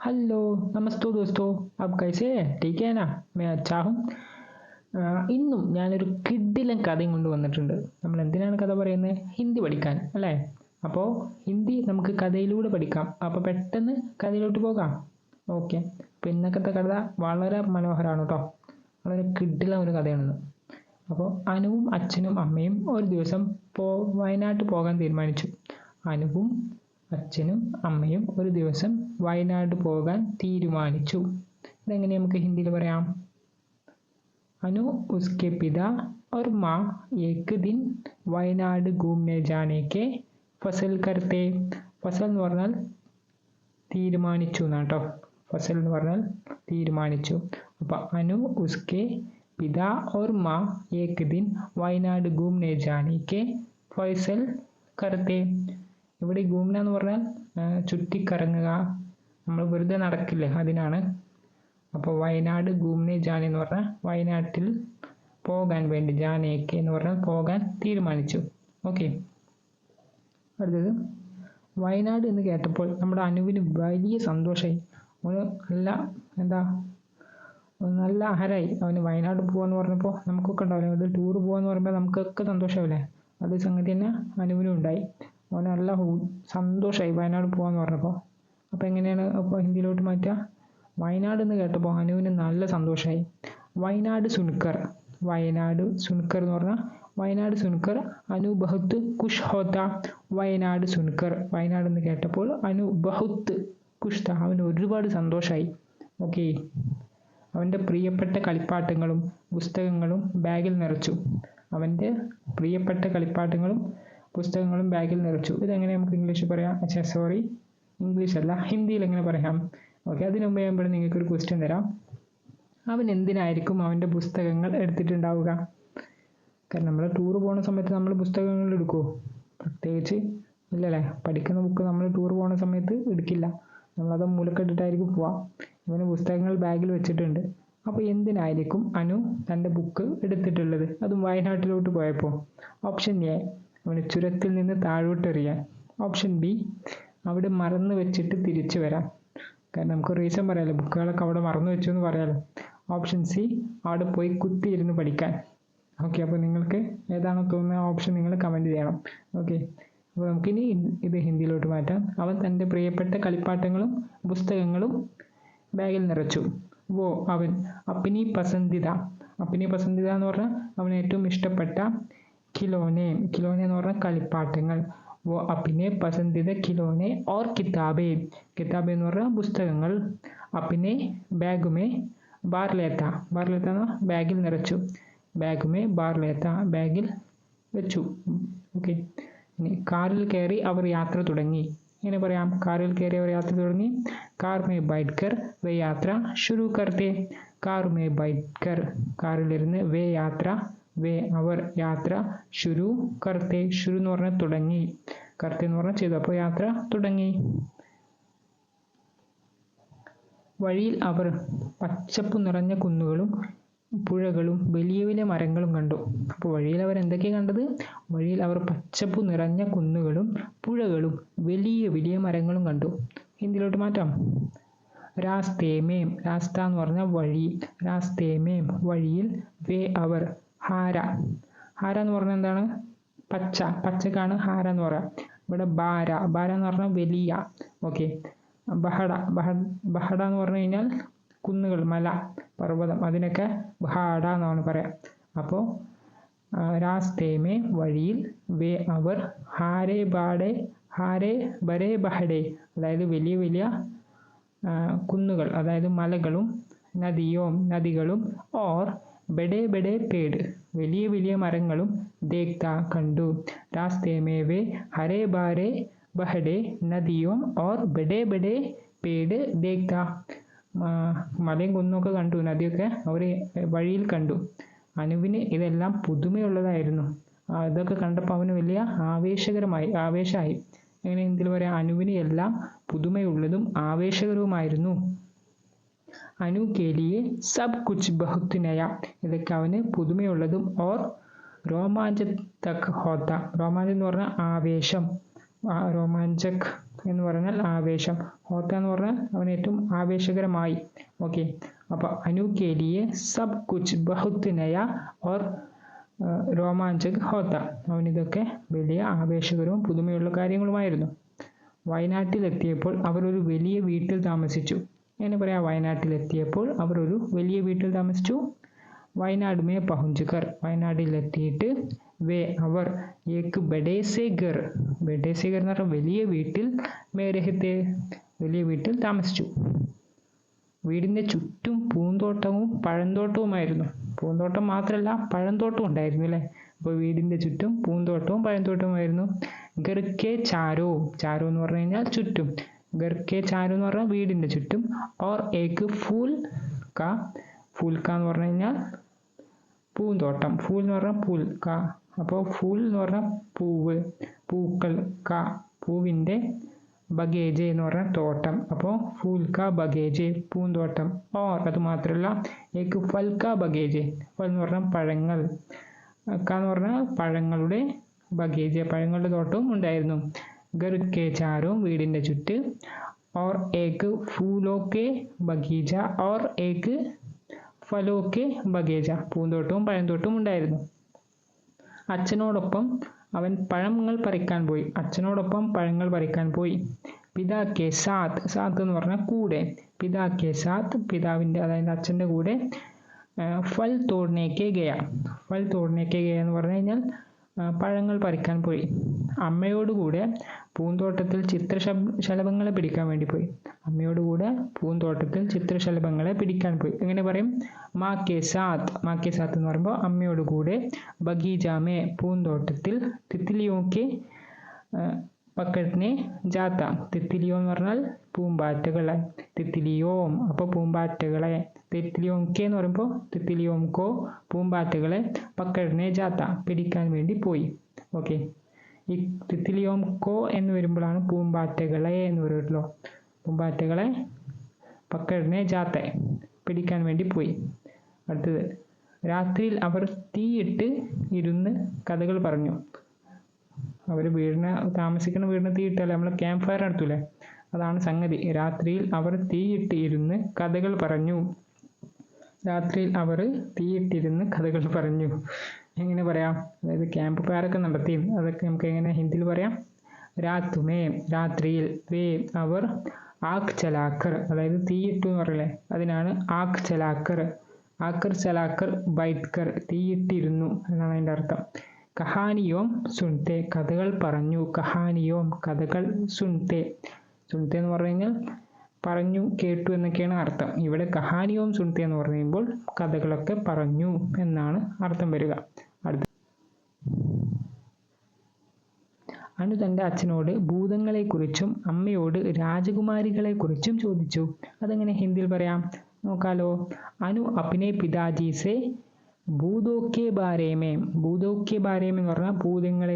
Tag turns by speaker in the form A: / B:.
A: Hello नमस्ते दोस्तों आप कैसे हैं ठीक है ना मैं अच्छा हूँ ആഹ് ഇന്നും ഞാനൊരു കിഡിലൻ കഥയും കൊണ്ട് വന്നിട്ടുണ്ട് നമ്മൾ എന്തിനാണ് കഥ പറയുന്നത് ഹിന്ദി പഠിക്കാൻ അല്ലേ അപ്പോൾ ഹിന്ദി നമുക്ക് കഥയിലൂടെ പഠിക്കാം അപ്പോൾ പെട്ടെന്ന് കഥയിലോട്ട് പോകാം ഓക്കെ അപ്പോൾ ഇന്നത്തെ കഥ വളരെ മനോഹരമാണ് കേട്ടോ വളരെ കിഡിലൻ ഒരു കഥയാണിന്ന് അപ്പോൾ അനുവും അച്ഛനും അമ്മയും ഒരു ദിവസം പോ വയനാട്ട് പോകാൻ തീരുമാനിച്ചു അനുവും അച്ഛനും അമ്മയും ഒരു ദിവസം വയനാട് പോകാൻ തീരുമാനിച്ചു ഇതെങ്ങനെ നമുക്ക് ഹിന്ദിയിൽ പറയാം अनु उसके पिता और माँ एक दिन വയനാട് घूमने जाने के ഫസൽ കർത്തെ ഫസൽ എന്ന് പറഞ്ഞാൽ തീരുമാനിച്ചു എന്നാണ് കേട്ടോ ഫസൽ എന്ന് പറഞ്ഞാൽ തീരുമാനിച്ചു അപ്പോൾ അനു ഉസ്കെ പിതാ और माँ एक दिन വയനാട് घूमने जाने के ഫൈസൽ കർത്തെ ഇവിടെ ഗൂംന എന്ന് പറഞ്ഞാൽ ചുറ്റിക്കറങ്ങുക നമ്മൾ വെറുതെ നടക്കില്ലേ അതിനാണ്. അപ്പോൾ വയനാട് ഗൂംനെ ജാൻ എന്ന് പറഞ്ഞാൽ വയനാട്ടിൽ പോകാൻ വേണ്ടി ജാനേക്ക് എന്ന് പറഞ്ഞാൽ പോകാൻ തീരുമാനിച്ചു. ഓക്കെ. അടുത്തത്. വയനാട് എന്ന് കേട്ടപ്പോൾ നമ്മുടെ അനുവിന് വലിയ സന്തോഷമായി. അവന് നല്ല എന്താ നല്ല അഹരായി അവന് വയനാട് പോകാന്ന് പറഞ്ഞപ്പോൾ നമുക്കൊക്കെ ഉണ്ടാവില്ലേ? ഒരു ടൂർ പോകാന്ന് പറയുമ്പോൾ നമുക്കൊക്കെ സന്തോഷമാവില്ലേ? അതേ സംഗതി തന്നെ അനുവിനും ഉണ്ടായി. അവന് നല്ല സന്തോഷമായി വയനാട് പോകാന്ന് പറഞ്ഞപ്പോൾ അപ്പോൾ എങ്ങനെയാണ് അപ്പോൾ ഹിന്ദിയിലോട്ട് മാറ്റുക വയനാട് എന്ന് കേട്ടപ്പോൾ അനുവിന് നല്ല സന്തോഷമായി വയനാട് സുൻകർ വയനാട് സുൻകർ എന്ന് പറഞ്ഞാൽ വയനാട് സുൻകർ അനു ബഹുത്ത് കുഷ് ഹോത്ത വയനാട് സുൻകർ വയനാട് എന്ന് കേട്ടപ്പോൾ അനു ബഹുത്ത് കുഷ്ത അവന് ഒരുപാട് സന്തോഷമായി ഓക്കെ. അവന്റെ പ്രിയപ്പെട്ട കളിപ്പാട്ടങ്ങളും പുസ്തകങ്ങളും ബാഗിൽ നിറച്ചു. അവന്റെ പ്രിയപ്പെട്ട കളിപ്പാട്ടങ്ങളും പുസ്തകങ്ങളും ബാഗിൽ നിറച്ചു. ഇതെങ്ങനെ നമുക്ക് ഇംഗ്ലീഷിൽ പറയാം? അച്ഛാ സോറി ഇംഗ്ലീഷ് അല്ല ഹിന്ദിയിൽ എങ്ങനെ പറയാം? ഓക്കെ അതിനു മുമ്പ് ഞാൻ ഇവിടെ നിങ്ങൾക്കൊരു ക്വസ്റ്റ്യൻ തരാം. അവൻ എന്തിനായിരിക്കും അവന്റെ പുസ്തകങ്ങൾ എടുത്തിട്ടുണ്ടാവുക? കാരണം നമ്മൾ ടൂർ പോകുന്ന സമയത്ത് നമ്മൾ പുസ്തകങ്ങൾ എടുക്കുമോ പ്രത്യേകിച്ച് ഇല്ലല്ലേ പഠിക്കുന്ന ബുക്ക് നമ്മൾ ടൂർ പോകുന്ന സമയത്ത് എടുക്കില്ല. നമ്മളത് മൂലക്കെട്ടിട്ടായിരിക്കും പോവാം. ഇവന് പുസ്തകങ്ങൾ ബാഗിൽ വെച്ചിട്ടുണ്ട്. അപ്പോൾ എന്തിനായിരിക്കും അനു തന്റെ ബുക്ക് എടുത്തിട്ടുള്ളത്? അതും വയനാട്ടിലോട്ട് പോയപ്പോൾ ഓപ്ഷൻ എ അവന് ചുരത്തിൽ നിന്ന് താഴോട്ടെറിയാൻ. ഓപ്ഷൻ ബി അവിടെ മറന്നു വെച്ചിട്ട് തിരിച്ചു വരാം. കാരണം നമുക്ക് റീസൺ പറയാമല്ലോ ബുക്കുകളൊക്കെ അവിടെ മറന്നു വെച്ചു എന്ന് പറയാമല്ലോ ഓപ്ഷൻ സി അവിടെ പോയി കുത്തിയിരുന്ന് പഠിക്കാൻ. ഓക്കെ അപ്പോൾ നിങ്ങൾക്ക് ഏതാണോ തോന്നുന്ന ഓപ്ഷൻ നിങ്ങൾ കമന്റ് ചെയ്യണം. ഓക്കെ അപ്പോൾ നമുക്കിനി ഇത് ഹിന്ദിയിലോട്ട് മാറ്റാം. അവൻ തന്റെ പ്രിയപ്പെട്ട കളിപ്പാട്ടങ്ങളും പുസ്തകങ്ങളും ബാഗിൽ നിറച്ചു. ഓ അവൻ അപ്പിനി പസന്തിത. അപ്പിനി പസന്തിത എന്ന് പറഞ്ഞാൽ അവൻ ഏറ്റവും ഇഷ്ടപ്പെട്ട ഖിലോനെ ഖിലോനെ എന്ന് പറഞ്ഞാൽ കളിപ്പാട്ടങ്ങൾ. വോ അപ്പിനെ പസന്തിത ഖിലോനെ ഓർ കിതാബേ. കിതാബ് എന്ന് പറഞ്ഞാൽ പുസ്തകങ്ങൾ. അപ്പിനെ ബാഗുമേ ബാർലേത്ത. ബാർലേത്ത ബാർ ലേത്ത എന്ന് ബാഗിൽ നിറച്ചു. ബാഗുമേ ബാർലേത്ത ബാഗിൽ വെച്ചു. ഓക്കെ. ഇനി കാറിൽ കയറി അവർ യാത്ര തുടങ്ങി. ഇങ്ങനെ പറയാം? കാറിൽ കയറി അവർ യാത്ര തുടങ്ങി. കാർ മേ ബൈറ്റ് കർ വേ യാത്ര ശുരു കർത്തേ. കാർ മേ ബൈറ്റ് കർ കാറിലിരുന്ന് വേ യാത്ര വേ അവർ യാത്ര ശുരു കർത്തെ ശുരു എന്ന് പറഞ്ഞാൽ തുടങ്ങി. കർത്തെ എന്ന് പറഞ്ഞാൽ ചെയ്തു. അപ്പോൾ യാത്ര തുടങ്ങി. വഴിയിൽ അവർ പച്ചപ്പ് നിറഞ്ഞ കുന്നുകളും പുഴകളും വലിയ വലിയ മരങ്ങളും കണ്ടു. അപ്പോൾ വഴിയിൽ അവർ എന്തൊക്കെയാണ് കണ്ടത്? വഴിയിൽ അവർ പച്ചപ്പ് നിറഞ്ഞ കുന്നുകളും പുഴകളും വലിയ വലിയ മരങ്ങളും കണ്ടു. ഹിന്ദിയിലോട്ട് മാറ്റാം. രാസ്തേമേം രാസ്ത എന്ന് പറഞ്ഞാൽ വഴി രാസ്തേമേം വഴിയിൽ വേ അവർ ഹാര. ഹാര എന്ന് പറഞ്ഞാൽ എന്താണ്? പച്ച. പച്ചക്കാണ് ഹാര എന്ന് പറയുക ഇവിടെ ബാര. ബാര എന്ന് പറഞ്ഞാൽ വലിയ. ഓക്കെ. ബഹട. ബഹ ബഹട എന്ന് പറഞ്ഞു കഴിഞ്ഞാൽ കുന്നുകൾ മല പർവതം. അതിനൊക്കെ ബഹാഡ എന്നാണ് പറയാം. അപ്പോൾ രാസ്തേമേ വഴിയിൽ വേ അവർ ഹാരേ ബാഡെ ഹാരേ ബരേ ബഹഡേ. അതായത് വലിയ വലിയ കുന്നുകൾ അതായത് മലകളും നദിയും നദികളും ഓർ ബഡേ ബഡേ പേട് വലിയ വലിയ മരങ്ങളും ദേക്ത കണ്ടു. രാസ്തേമേവേ ഹരേ ബാരേ ബഹഡേ നദിയും ഓർ ബഡേ ബഡേ പേട് ദേക്ത മലയും കുന്നൊക്കെ കണ്ടു നദിയൊക്കെ അവർ വഴിയിൽ കണ്ടു. അനുവിന് ഇതെല്ലാം പുതുമയുള്ളതായിരുന്നു. അതൊക്കെ കണ്ടപ്പോൾ അവന് വലിയ ആവേശകരമായി ആവേശമായി അങ്ങനെ എന്തിൽ പറയാം? അനുവിന് എല്ലാം പുതുമയുള്ളതും ആവേശകരവുമായിരുന്നു. കേലിയെ സബ് കുച്ച് ബഹുത്ത് നയ ഇതൊക്കെ അവന് പുതുമയുള്ളതും ഓർ രോമാഞ്ചക് ഹോത്ത. രോമാഞ്ചം എന്ന് പറഞ്ഞാൽ ആവേശം. രോമാഞ്ചക് എന്ന് പറഞ്ഞാൽ ആവേശം. ഹോത്ത എന്ന് പറഞ്ഞാൽ അവൻ ഏറ്റവും ആവേശകരമായി. ഓക്കെ. അപ്പോൾ അനു കെ സബ് കുച്ച് ബഹുത്ത് നയ ഓർ രോമാഞ്ചക് ഹോത്ത. അവനിതൊക്കെ വലിയ ആവേശകരവും പുതുമയുള്ള കാര്യങ്ങളുമായിരുന്നു. വയനാട്ടിലെത്തിയപ്പോൾ അവർ ഒരു വലിയ വീട്ടിൽ താമസിച്ചു. എങ്ങനെ പറയാം വയനാട്ടിലെത്തിയപ്പോൾ അവർ ഒരു വലിയ വീട്ടിൽ താമസിച്ചു. വയനാട് മേ പഹുഞ്ചുകർ. വയനാട്ടിലെത്തിയിട്ട് വേ അവർ ഏക്ക് ബഡേസേഗർ. ബഡേസേഗർ ബഡേസെ ഗർ എന്ന് പറഞ്ഞാൽ വലിയ വീട്ടിൽ മേരഹത്തെ വലിയ വീട്ടിൽ താമസിച്ചു. വീടിന്റെ ചുറ്റും പൂന്തോട്ടവും പഴന്തോട്ടവുമായിരുന്നു. പൂന്തോട്ടം മാത്രമല്ല പഴന്തോട്ടവും ഉണ്ടായിരുന്നു അല്ലേ? അപ്പോൾ വീടിന്റെ ചുറ്റും പൂന്തോട്ടവും പഴന്തോട്ടവുമായിരുന്നു. ഗർക്കെ ചാരോ ചാരോ എന്ന് പറഞ്ഞു കഴിഞ്ഞാൽ ചുറ്റും. ഗർക്കെ ചാരു എന്ന് പറഞ്ഞാൽ വീടിന്റെ ചുറ്റും. ഓർ ഏക്ക് ഫൂൽ ക. ഫൂൽ ക എന്ന് പറഞ്ഞു കഴിഞ്ഞാൽ പൂന്തോട്ടം. ഫൂൽ എന്ന് പറഞ്ഞാൽ പൂൽ ക. അപ്പോൾ ഫൂൽ എന്ന് പറഞ്ഞാൽ പൂവ്. പൂക്കൾ ക. പൂവിന്റെ ബഗേജ് എന്ന് പറഞ്ഞാൽ തോട്ടം. അപ്പോൾ ഫൂൽ ബഗേജ് പൂന്തോട്ടം. ഓർ അത് മാത്രമല്ല ഏക്ക് ഫൽക്ക ബഗേജ്. ഫൽ എന്ന് പറഞ്ഞാൽ പഴങ്ങൾ. ക എന്ന് പറഞ്ഞാൽ പഴങ്ങളുടെ ബഗേജ്. പഴങ്ങളുടെ തോട്ടവും ഉണ്ടായിരുന്നു. ഗർക്കെ ചാരവും വീടിന്റെ ചുറ്റ്. फूलों के बगीचा और एक ഫലോ ഫലോക്കെ ബഗേജ. പൂന്തോട്ടവും പഴന്തോട്ടവും ഉണ്ടായിരുന്നു. അച്ഛനോടൊപ്പം അവൻ പഴങ്ങൾ പറിക്കാൻ പോയി. അച്ഛനോടൊപ്പം പഴങ്ങൾ പറിക്കാൻ പോയി. പിതാക്കെ സാത്ത് സാത്ത് എന്ന് പറഞ്ഞാൽ കൂടെ. പിതാക്കെ സാത്ത് പിതാവിന്റെ അതായത് അച്ഛന്റെ കൂടെ ഫൽ തോടിനേക്ക് ഗയ. ഫൽ തോടിനേക്ക് ഗയ എന്ന് പറഞ്ഞു കഴിഞ്ഞാൽ പഴങ്ങൾ പറിക്കാൻ പോയി. അമ്മയോട് കൂടെ പൂന്തോട്ടത്തിൽ ചിത്രശലഭങ്ങളെ പിടിക്കാൻ വേണ്ടി പോയി. അമ്മയോട് കൂടെ പൂന്തോട്ടത്തിൽ ചിത്രശലഭങ്ങളെ പിടിക്കാൻ പോയി. എങ്ങനെ പറയും? മാ സാത്ത് മാ സാത്ത് എന്ന് പറയുമ്പോൾ അമ്മയോട് കൂടെ ബഗീജാമേ പൂന്തോട്ടത്തിൽ തിത്തിലിയോക്കെ പക്കറ്റിനെ ജാത്ത തിത്തിലിയോ എന്ന് പറഞ്ഞാൽ പൂമ്പാറ്റകളെ. തിത്തിലിയോം. അപ്പോൾ പൂമ്പാറ്റകളെ. തിത്തിലിയോം കെ എന്ന് പറയുമ്പോൾ തിത്തിലിയോം കോ പൂമ്പാറ്റകളെ പക്കറ്റിനെ ജാത്ത പിടിക്കാൻ വേണ്ടി പോയി. ഓക്കെ ഈ തിത്തിലിയോം കോ എന്ന് വരുമ്പോഴാണ് പൂമ്പാറ്റകളെ എന്ന് പറയുള്ളൂ. പൂമ്പാറ്റകളെ പക്കടിനെ ജാത്ത പിടിക്കാൻ വേണ്ടി പോയി. അടുത്തത്. രാത്രിയിൽ അവർ തീയിട്ട് ഇരുന്ന് കഥകൾ പറഞ്ഞു. അവർ വീടിന് താമസിക്കുന്ന വീടിന് തീയിട്ടല്ലേ നമ്മൾ ക്യാമ്പ് ഫയർ നടത്തൂലേ? അതാണ് സംഗതി. രാത്രിയിൽ അവർ തീയിട്ടിരുന്ന് കഥകൾ പറഞ്ഞു. രാത്രിയിൽ അവർ തീയിട്ടിരുന്ന് കഥകൾ പറഞ്ഞു. എങ്ങനെ പറയാം? അതായത് ക്യാമ്പ് ഫയറൊക്കെ നടത്തി. അതൊക്കെ നമുക്ക് എങ്ങനെ ഹിന്ദിയിൽ പറയാം? രാത്തുമേ രാത്രിയിൽ വേ അവർ ആക് ചലാക്കർ. അതായത് തീയിട്ടു എന്ന് പറയില്ലേ? അതിനാണ് ആക് ചലാക്കർ. ആക്കർ ചലാക്കർ ബൈത്കർ തീയിട്ടിരുന്നു എന്നാണ് അതിന്റെ അർത്ഥം. കഹാനിയോം സുൻതെ കഥകൾ പറഞ്ഞു. കഹാനിയോം കഥകൾ സുൻതെ. സുൻതെ എന്ന് പറഞ്ഞു കഴിഞ്ഞാൽ പറഞ്ഞു കേട്ടു എന്നൊക്കെയാണ് അർത്ഥം. ഇവിടെ കഹാനിയോം സുൻതെ എന്ന് പറയുമ്പോൾ കഥകളൊക്കെ പറഞ്ഞു എന്നാണ് അർത്ഥം വരിക. അടുത്ത അനു തന്റെ അച്ഛനോട് ഭൂതങ്ങളെക്കുറിച്ചും അമ്മയോട് രാജകുമാരികളെക്കുറിച്ചും ചോദിച്ചു. അതെങ്ങനെ ഹിന്ദിയിൽ പറയാം? നോക്കാലോ. അനു അപ്പിനെ പിതാജി സെ ഭൂതോ കെ ബാരേമേ ഭൂതോക്കെ ബാരേമെന്ന് പറഞ്ഞാൽ ഭൂതങ്ങളെ